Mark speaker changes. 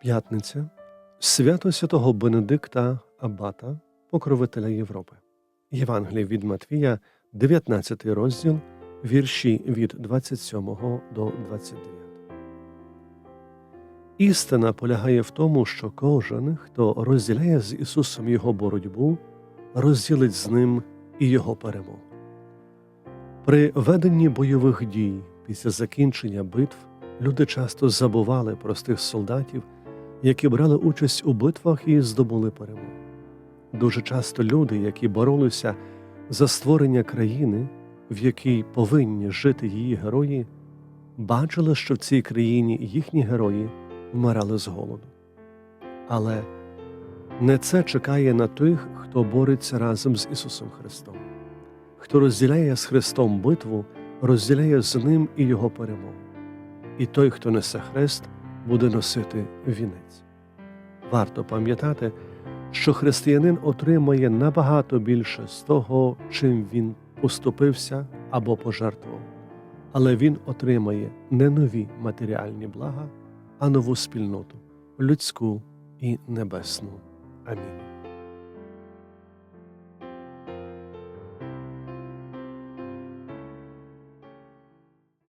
Speaker 1: П'ятниця свято святого Бенедикта Аббата, покровителя Європи. Євангеліє від Матвія, 19 розділ, вірші від 27 до 29. Істина полягає в тому, що кожен, хто розділяє з Ісусом Його боротьбу, розділить з ним і Його перемогу. При веденні бойових дій після закінчення битв люди часто забували простих солдатів, які брали участь у битвах і здобули перемогу. Дуже часто люди, які боролися за створення країни, в якій повинні жити її герої, бачили, що в цій країні їхні герої вмирали з голоду. Але не це чекає на тих, хто бореться разом з Ісусом Христом. Хто розділяє з Христом битву, розділяє з ним і Його перемогу. І той, хто несе хрест, буде носити вінець. Варто пам'ятати, що християнин отримає набагато більше з того, чим він уступився або пожертвував, але він отримає не нові матеріальні блага, а нову спільноту людську і небесну. Амінь.